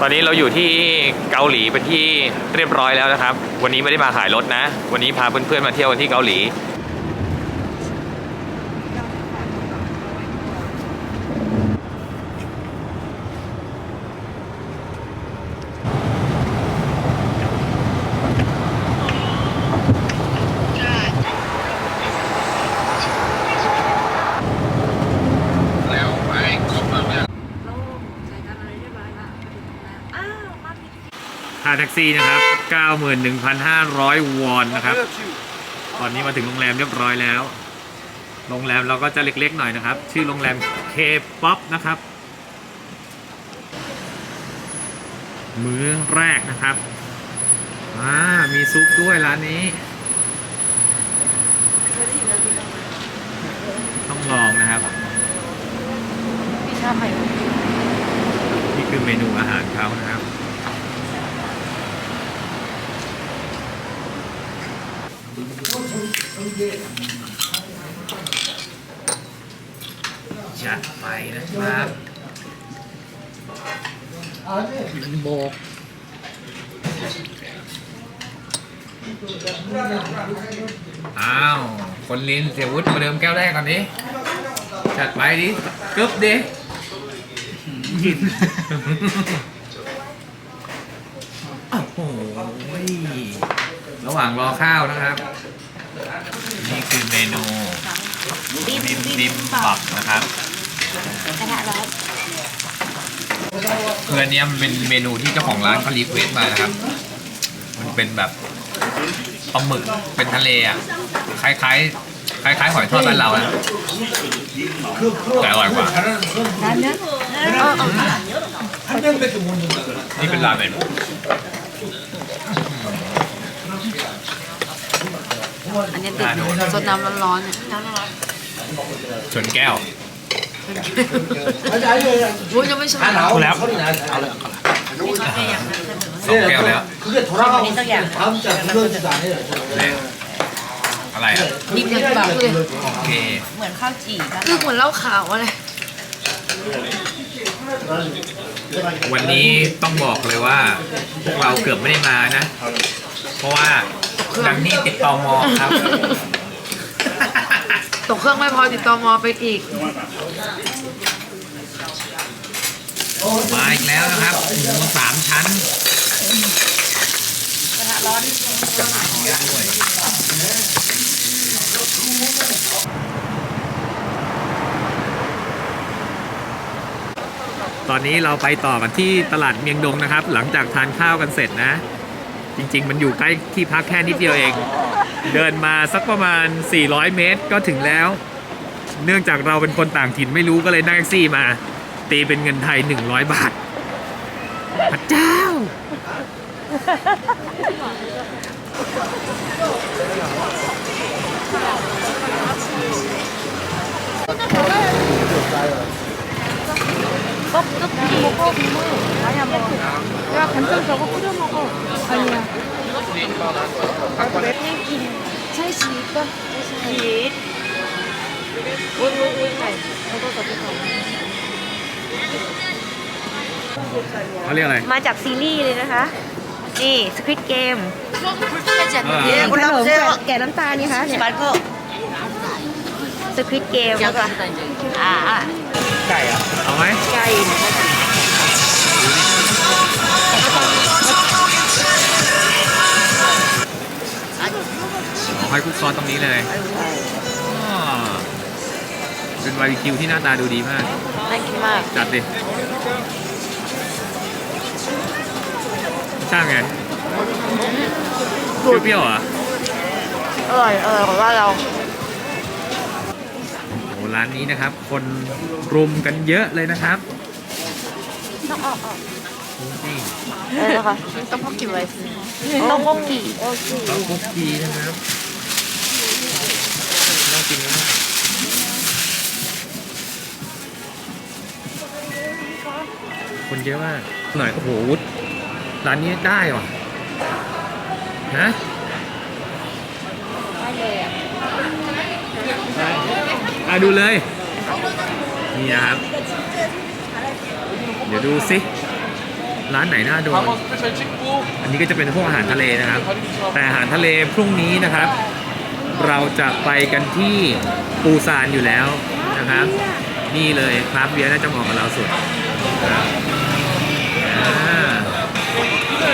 ตอนนี้เราอยู่ที่เกาหลีเป็นที่เรียบร้อยแล้วนะครับ วันนี้ไม่ได้มาขายรถนะ วันนี้พาเพื่อนๆมาเที่ยวกันที่เกาหลี แล้วไปครบแล้วเนี่ย โล่งใช้การอะไรเรียบร้อยละอ้าวมาผิด ค่าแท็กซี่นะครับ 91,500 วอนนะครับ ตอนนี้มาถึงโรงแรมเรียบร้อยแล้ว โรงแรมเราก็จะเล็กๆหน่อยนะครับ ชื่อโรงแรม K-POP นะครับ มื้อแรกนะครับอ่ามีซุปด้วยร้านนี้ ต้องลองนะครับพี่ชอบไหมนี่คือเมนูอาหารเขานะครับ จัดไปนะครับโบกอ้าว คนลินเสียวุฒิมาเดิมแก้วแรกก่อนดิ จัดไปดิกึบดิยินโอ้โหระหว่างรอข้าวนะครับ นี่คือเมนูบิมบิมบิมบับนะครับกระทะร้อนคืออันเนี้ยมันเป็นเมนูที่เจ้าของร้านเขารีเควสต์มานะครับ มันเป็นแบบปลาหมึกเป็นทะเลอะคล้ายๆคล้ายๆหอยทอดบ้านเรานะแต่อร่อยกว่าร้านเนื้อเออเออนี่เป็นราเมน อันนี้ติดสดน้ำร้อนๆเนี่ยน้ำร้อนชนแก้วๆอุ้ยยังไม่ชอเแล้วเอาเลยมีคาเฟ่อย่าเสนสองแก้วแล้วเนี่ยอะไรอะดิบอย่างแบบเลยโอเคเหมือนข้าวจี่ป่คือเหมือนเหล้าขาวอะไรวันนี้ต้องบอกเลยว่าเราเกือบไม่ได้มานะ เพราะว่า ดังนี่ติดตอมอครับ ตกเครื่องไม่พอติดต่อมอไปอีก มาอีกแล้วนะครับหมูสามชั้นกระทะร้อนด้วยตอนนี้เราไปต่อกันที่ตลาดเมียงดงนะครับ หลังจากทานข้าวกันเสร็จนะ จริง ๆ มันอยู่ใกล้ที่พักแค่นิดเดียวเอง เดินมาสักประมาณ 400 เมตรก็ถึงแล้ว เนื่องจากเราเป็นคนต่างถิ่นไม่รู้ก็เลยนั่งแท็กซี่มา ตีเป็นเงินไทย 100 บาทพระเจ้า 떡볶이 먹어 아니야 먹어 야 간장 저거 뿌려 먹어 아니야 찰수 있다 깃 저거 저거 เขาเรียกอะไร มาจากซีรีส์เลยนะคะ นี่ Squid Game อ่า เย้คุณรับเจอแกะน้ำตาลนี่คะสปาร์โก้ Squid Game แล้วก็อ่า ไก่อะเอาไหมไก่ขอให้คลุกซอสตรงนี้เลยอ่าเป็นบาร์บีคิวที่หน้าตาดูดีมาก น่ากินมาก จัดดิช่างไงเปรี้ยวๆเหรอะอร่อยอร่อยกว่าบ้านเราโอ้ ร้านนี้นะครับ คนรุมกันเยอะเลยนะครับต้องออกออกนี่เออนะคะต้องพกกี่ไว้ต้องพกกี่เต้าคุกกี้นะครับน่ากินมากคนเยอะมากหน่อยโอ้โหวุฒร้านนี้ได้ว่ะฮะได้เลยอะอะ ดูเลย นี่ครับ เดี๋ยวดูสิร้านไหนน่าดูอันนี้ก็จะเป็นพวกอาหารทะเลนะครับ แต่อาหารทะเลพรุ่งนี้นะครับ เราจะไปกันที่ปูซานอยู่แล้วนะครับ นี่เลยครับเบียร์น่าจะเหมาะกับเราสุด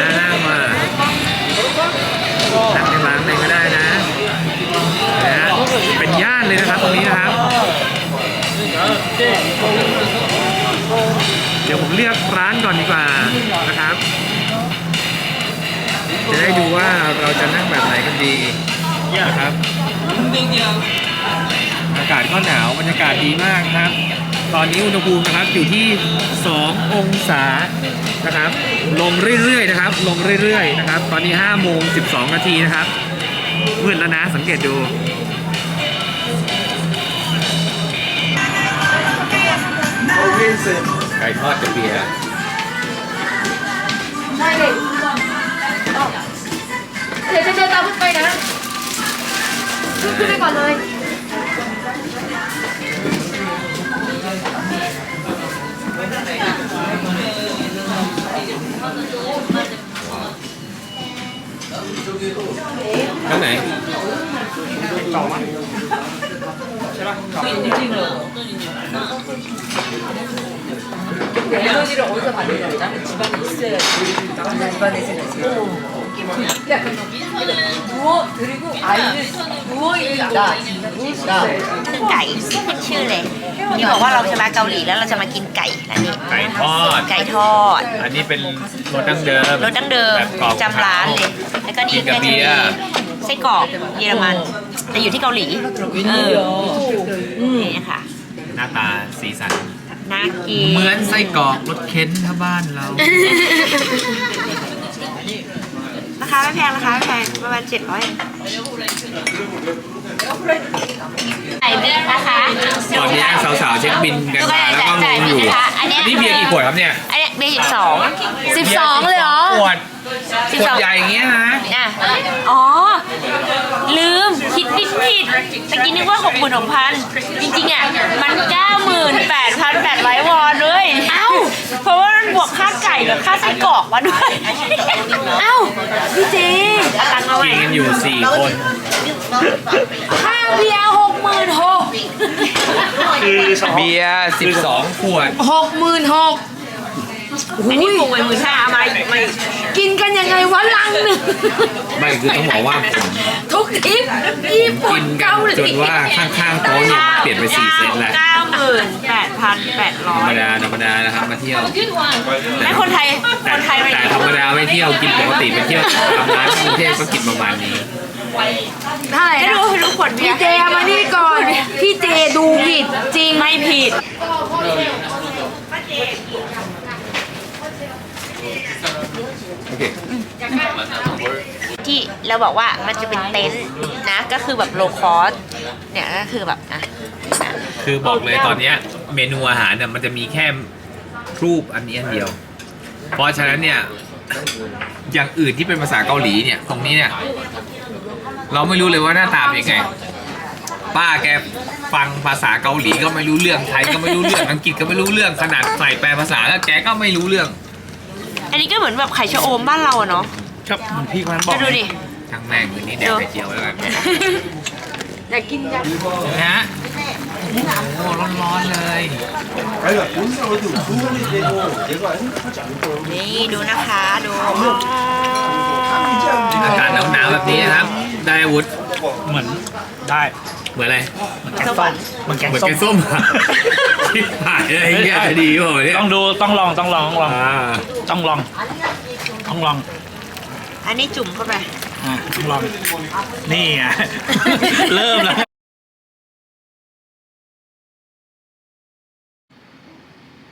น่านั่งมานั่งในร้านไหนก็ได้ เป็นย่านเลยนะครับตรงนี้นะครับ เดี๋ยวผมเลือกร้านก่อนดีกว่านะครับ จะได้ดูว่าเราจะนั่งแบบไหนกันดีนะครับ อากาศก็หนาวบรรยากาศดีมากครับ ตอนนี้อุณหภูมินะครับอยู่ที่ 2 องศานะครับ ลงเรื่อยๆนะครับ ลงเรื่อยๆนะครับ ตอนนี้5โมง12 นาทีนะครับมืดแล้วนะสังเกตดู ยี่สิบไก่ทอดกับเบียร์ใช่เลยเดี๋ยวจะเดินตามขึ้นไปนะขึ้นไปก่อนเลยข้างไหนต่อมั้ ป่ะจริงจริเลย어디서받는거야집안에있어야지집안에있어야그누워그리고아이를누워있는나누울이게เป็นชื่นี่บอกว่าเราจะมาเกาหลีแล้วเราจะมากินไก่อันนี้ไก่ทอดไก่ทอด อันนี้เป็นรสดั้งเดิมรสดั้งเดิมจำร้านเลยแล้วก็นี่ก็จะมี ไส้กรอกเยอรมัน แต่อยู่ที่เกาหลีเออนี่ค่ะหน้าตาสีสัน น่ากินเหมือนไส้กรอกรสเค้นที่บ้านเรา ราคาไม่แพงราคาไม่แพงประมาณเจ็ดร้อยใส่บินนะคะตอนนี้สาวๆเช็คบินกันแล้วก็งงอยู่ อันนี้เบียร์กี่ขวดครับเนี่ย อันนี้เบียร์สิบสองสิบสองเลยเหรอขว สิบขวสดองใหญ่เงี้ยนะอะอ๋อ ลืม คิดผิดผิดตะกี้นึกว่าหกหมื่นหกพันจริงๆอะ มันเก้าหมื่นแปดพันแปดร้อยวอนเลยเอ้า เพราะว่ามันบวกค่าไก่กับค่าไส้กรอกมาด้วย เอ้า พี่เจเอาตังค์าไว้ ขี่กันอยู่สี่คนค่าเบียร์หกหมื่นหกคือเบียร์สิบสองขวดหกหมื่นหก อันนี้ปูไปมือนห้ามาไม่กินกันยังไงวะลังหนึ่งไม่คือต้องบอกว่าทุกทิปญี่ปุ่นเกาหจลีนว่าข้างๆโต๊ะเนี่ยมัเปลี่ยนไปสี่เซนแล้วเก้าหมื่นแปดพันแปดร้อยธรรมดาธรรมดานะครับมาเที่ยวและคนไทยแต่คนไทยไปแต่ธรรมดาไม่เที่ยวกินปกติไปเที่ยวตามร้านกรุงเทพก็กินประมาณนี้ เท่าไหร่ให้นะดูให้ดูขวดเบียพี่เจมานี่ก่อน พี่เจดูผิดจริงไม่ผิด แล้วบอกว่ามันจะเป็นเต็นท์นะ ก็คือแบบโลคอสเนี่ยก็คือแบบอะนะคือบอกเลยตอนเนี้ยเมนูอาหารเนี่ยมันจะมีแค่รูปอันนี้อันเดียว เพราะฉะนั้นเนี่ย อย่างอื่นที่เป็นภาษาเกาหลีเนี่ยตรงนี้เนี่ย เราไม่รู้เลยว่าหน้าตาเป็นยังไง ป้าแกฟังภาษาเกาหลีก็ไม่รู้เรื่องไทยก็ไม่รู้เรื่องอังกฤษก็ไม่รู้เรื่องขนาดใส่แปลภาษาแล้วแกก็ไม่รู้เรื่องอันนี้ก็เหมือนแบบไข่ชะอมบ้านเราอะเนาะครับเหมือนพี่คนนั้นบอกดูดิ แม่งคืนนี้แดกไปเจียวไล้แบบนอยากกินยัะฮะโอ้ร้อนร้อนๆเลย นี่ดูนะคะดูอากาศหนาวๆแบบนี้นะครับ ได้วุฒิเหมือนได้เหมือนอะไร แกงส้มเหมือนแกงเหมือนส้มแกงส้มอชิหายอะไรเงี้ยจะดีเปล่ะเนี่ยต้องดูต้องลองต้องลองต้องลองต้องลองต้องลองอันนี้จุ่มเข้าไป ลอง นี่อะ เริ่มแล้ว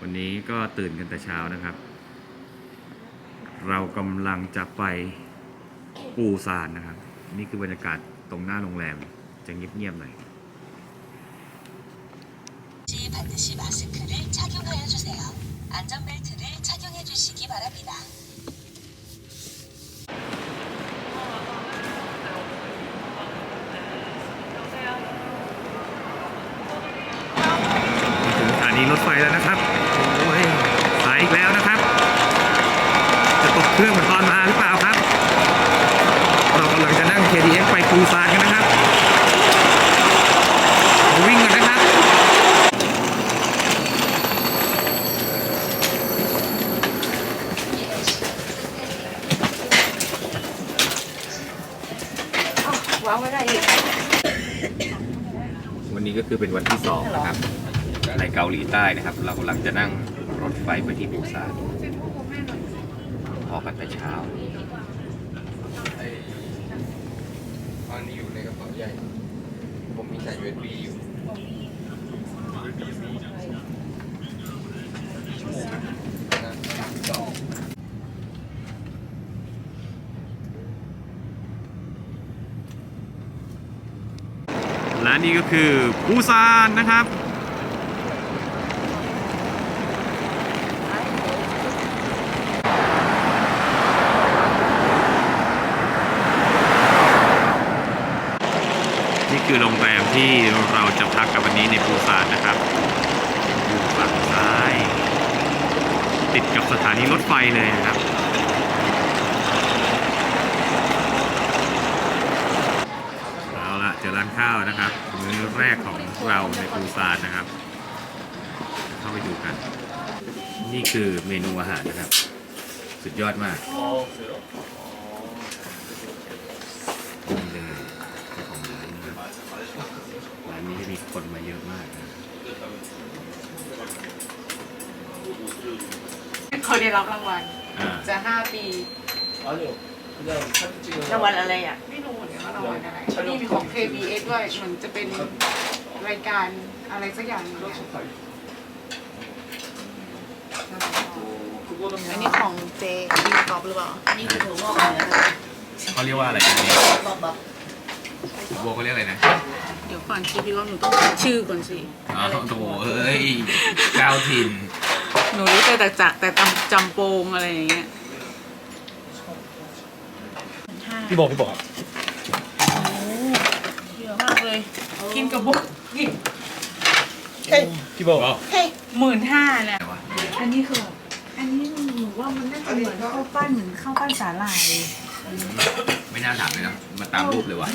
วันนี้ก็ตื่นกันแต่เช้านะครับ เรากำลังจะไปปูซานนะครับ นี่คือบรรยากาศตรงหน้าโรงแรม จะเงียบๆหน่อย 반드시 마스크를 착용하여 주세 요. 안전벨트를 착용해 주시기 바랍니 다. วางไว้ได้อีกวันนี้ก็คือเป็นวันที่สองนะครับ ในเกาหลีใต้นะครับ เรากำลังจะนั่งรถไฟไปที่ปูซานออกกันแต่เช้าอนนี้อยู่ในกระเป๋าใหญ่ ผมมีสาย USB อยู่ นี่ก็คือปูซานนะครับ นี่คือโรงแรมที่เราจะพักกันวันนี้ในปูซานนะครับอยู่ฝั่งซ้าย ติดกับสถานีรถไฟเลยนะครับ เข้าไปดูกัน นี่คือเมนูอาหารนะครับ สุดยอดมากนี่เลยเจ้าของร้านนะครับร้านนี้จะมีคนมาเยอะมากนะเขาได้รับรางวัลอ่าจะ5ปีรางวัลอะไรอะ ไม่รู้เหมือนกันว่ารางวัลอะไรนี่มีของ KBS ด้วยเหมือนจะเป็นรายการอะไรสักอย่างหนึงเนี่ย อันนี้ของเจดีกอล์ฟหรือเปล่านี่คือถั่วงอกเหนือเขาเรียกว่าอะไรนะนี่โบเขาเรียกอะไรนะเดี๋ยวก่อนคิดดีว่าหนูต้องคิดชื่อก่อนสิอ๋อโถเอ้ยเก้าวถิ่นหนูรู้แต่แต่จักแต่จำจำโปงอะไรอย่างเงี้ยพี่บอกพี่บอกเยอะมากเลย กินกับบุ๊กกินพี่บอก หมื่นห้าเนี่ยอันนี้คือแบบอันนี้หนู ว่ามันน่าจะเหมือนข้าวปั้นเหมือนข้าวปั้นสาหร่ายไม่น่าถามเลยนะมาตามรูปเลยว่ะ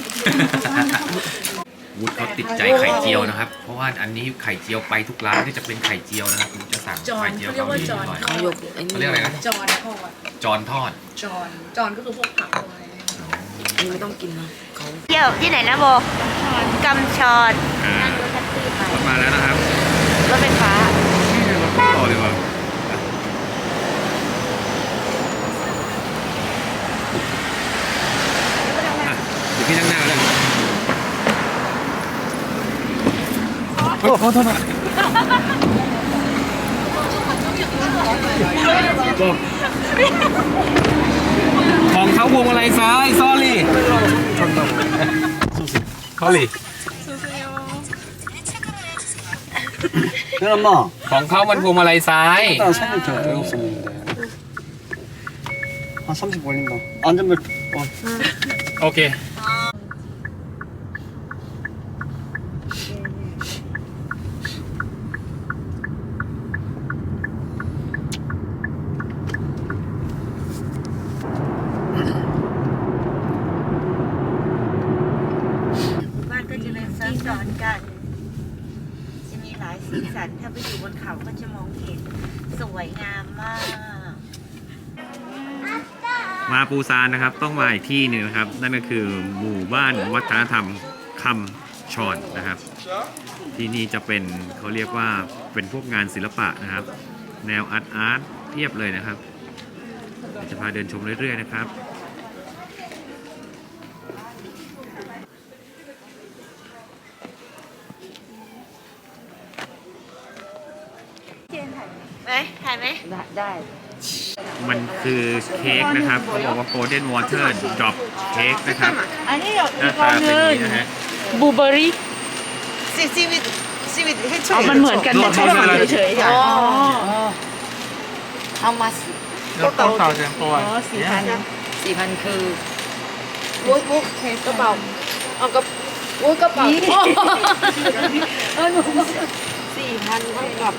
วุฒเขาติดใจไข่เจียวนะครับ เพราะว่าอันนี้ไข่เจียวไปทุกร้านที่จะเป็นไข่เจียวนะครับวุฒจะสั่งจอนไข่เจียวเขาเรียกเกาหว่าลีจอนหน่อยเขายกไอ้เขานี่เรียกอะไรนะจอนทอดจอนทอดจอนจอนก็คือพวกผักพวกอะไรนี่ไม่ต้องกินนะเขาเที่ยวที่ไหนนะโบกำชอนอ่ารถมาแล้วนะครับรถไฟฟ้านี่รถต่อเลยว่ะอะเดี๋ยวพี่นั่งหน้าเลย โอ้โหโทษนะของเขาพวงมาลัยซ้าย sorry sorry 그럼 뭐 ของเขามันพวงมาลัยซ้าย 일단 살릴 줄 알고 있었는데 한30 걸린다 안전벨트 어. โอเค ปูซานนะครับ ต้องมาอีกที่หนึ่งนะครับ นั่นก็คือหมู่บ้านวัฒนธรรมคำชอนนะครับ ที่นี่จะเป็นเขาเรียกว่าเป็นพวกงานศิลปะนะครับ แนวอาร์ตอาร์ตเพียบเลยนะครับจะพาเดินชมเรื่อยๆนะครับ ไหมถ่ายไหม ได้ มัน คือเค้กนะครับเขาบอกว่า golden water drop cake นะครับ อันนี้หน้าตาเป็นอย่างนี้นะฮะบลูเบอรี่ ซีซีวิตซีวิตให้ช่อ๋วอยมันเหมือนกันแต่แค่สีเฉยๆอ๋อเอามาแล้วต้องต่อจากตัวอ๋อสี่พันสี่พันคือวุ้ยวุ้ยกระเป๋าเอากระวุ้ยกระเป๋าเออหนูสี่พันเท่ากับ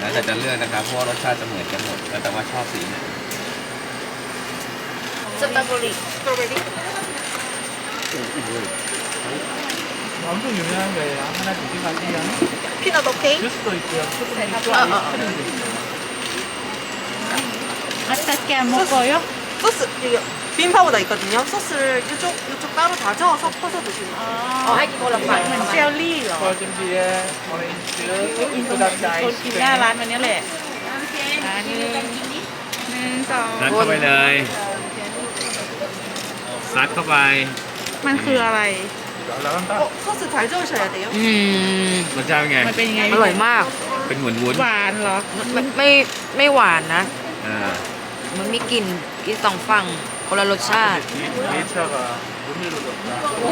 แล้วแต่จะเลือกนะครับ เพราะว่ารสชาติจะเหมือนกันหมด แล้วแต่ว่าชอบสีไหน สตรอเบอรี่ 엄청 유명한 거예요. 하나 드시고 가세요. 피넛 오케이? 주스도 있고요. 아따 깨 먹어요? 소스 이거 비빔파우더 있거든요. 소스를 이쪽 이쪽 따로 다져 섞어서 드시면. 어, 하기 거라 말. เหมือนเจลลี่เหรอ พอจนเบียร์ออเรนจ์เจอร์ คนกินหน้าร้านวันนี้แหละร้านหนึ่งหนึ่งสอง ซัดเข้าไปเลยซัดเข้าไป มันคืออะไร 어, 소스 잘 저으셔야 돼요. อืม รสชาติเป็นไง มันเป็นยังไง อร่อยมาก เป็นหมุนวุ้น หวานเหรอ ไม่ไม่ไม่หวานนะ ๆอ่า มันมีกลิ่น กลิ่นสองฝั่งคนละรสชาติ 2차가 못 이루어졌다 โอ้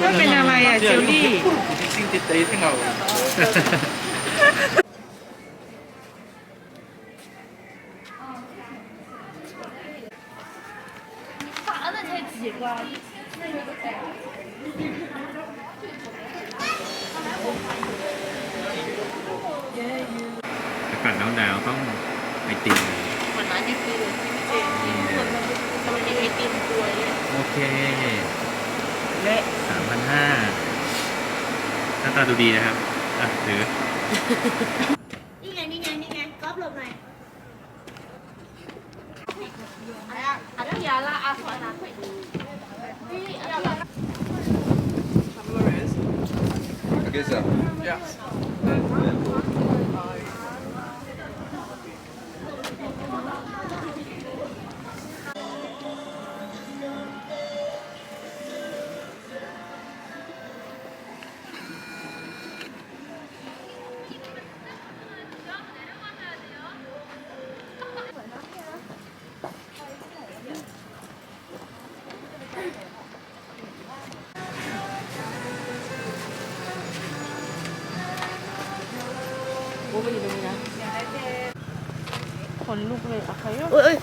มันเป็นอะไรอ่ะเจลลี่ 빅싱 때이 생각하고 있어. ด้วสามพันห้าหน้าตาดูดีนะครับ อะถือ นี่ไงนี่ไงนี่ไงก๊อฟลบหน่อยอันนั้อย่าละอาขอน้ำไปนี่ Okay, sir. Yeah. รเอ้ยอ๋อโอ้ก็